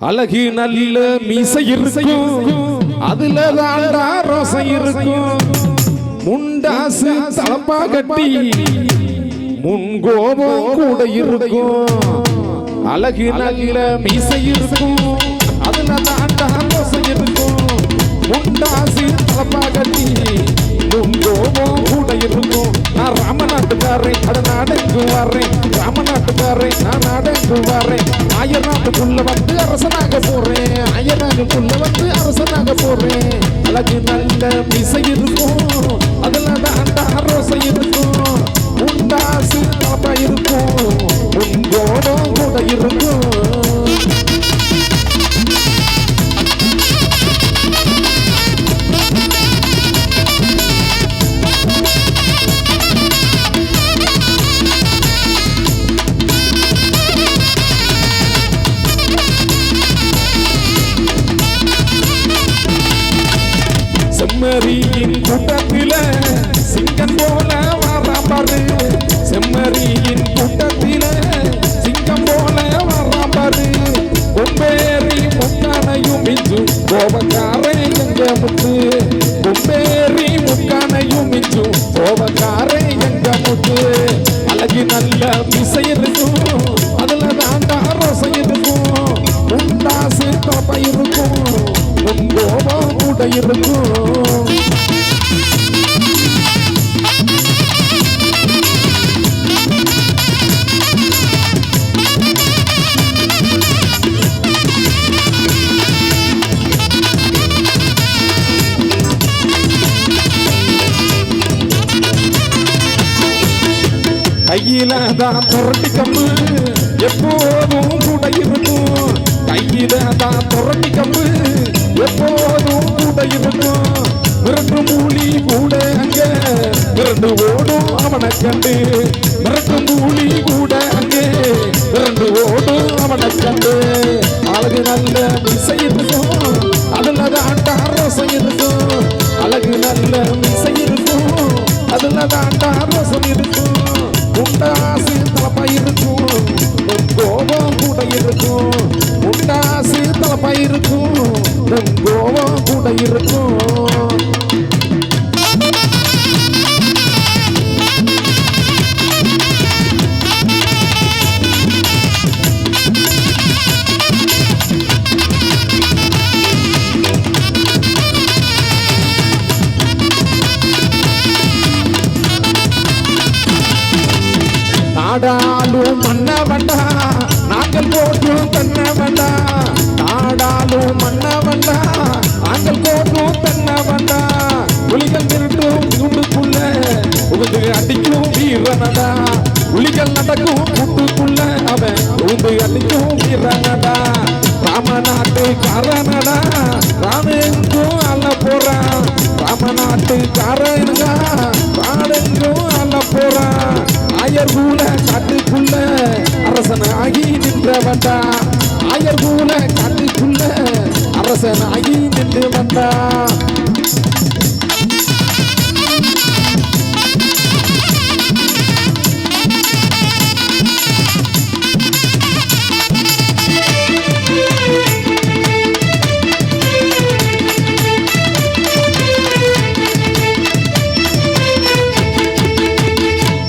அழகு நல்ல மீசை இருக்கும். அதுல தாண்டா ரோசை இருக்கும். முண்டாசு தலப்பா கட்டி முன்கோபம் கூட இருக்கும். அழகு நல்ல மீசை இருக்கும். அதுல தாண்டா ரோசை இருக்கும். முண்டாசு தலப்பா கட்டி முன்கோபம் கூட இருக்கும். நான் ராமநாட்டுக்காரன் அட நாடெங்கு வரேன் ராமநாட்டுக்காரன் நான் நாடெங்கு வரேன் ஆயர் நாட்டுக்குள்ள வந்து போறேன் அழகு நல்ல மிசை இருக்கும். செம்மறியின் கூட்டத்தில சிங்கம் போல வராபாரு செம்மறியின் கூட்டத்தில சிங்கம் போல வராபாரு கொம்பேறி முக்கானையும் மிஞ்சு கோபக்காரே எங்க முத்து கொம்பேறி முக்கானையும் மிஞ்சு கோபக்காரே எங்க முத்து அழகு நல்ல மிசை இருக்கும். அதுல தாண்டா ரோசை இருக்கும். உண்டாசு தோப்பை இருக்கும். உன் கோபம் கூட இருக்கும் கையில தான் துரட்டி கம்பு எப்போதும் கூட இருக்கும். கையில தான் துரட்டி கம்பு எப்போதும் கூட இருக்கும் மிரட்டு மூலி கூட அங்க. மிரண்டு ஓடும் அவனை கண்டு. மிரட்டு மூலி கூட அங்கே. மிரண்டு ஓடும் அவனை கண்டு. அழகு நல்ல இசை இருக்கும். அதுல தாண்டா ரசம் இருக்கும். அழகு நல்ல இசை இருக்கும். அதுல தாண்டா ரசம் இருக்கும். உண்டாசு தலப்பா இருக்கும். கோபம் கூட இருக்கும். உண்டாசு தலப்பா இருக்கும். கோபம் கூட இருக்கும். நாடாலும் மன்ன வண்டா நாங்கள் போற்றும் தன்ன நாடாலும் மன்னவண்டா வண்டா போட்டும் போற்றும் வந்தா. வண்டா புலிகள் திருட்டும் கூட்டுக்குள்ள. உந்து அடிக்கும் வீரனடா. புலிகள் நடக்கும் கூட்டுக்குள்ள. அவன் உந்து அடிக்கும் வீரனடா. ராமநாட்டு காரனடா ராமெங்கும் அல்ல போறான். ராமநாட்டு காரனுங்க ராடெங்கும் அல்ல போறான். ஆயர் கூட காட்டுக்குள்ள அரசன் ஆகி நின்றவன்டா. அரசனாகி நின்று வந்தான்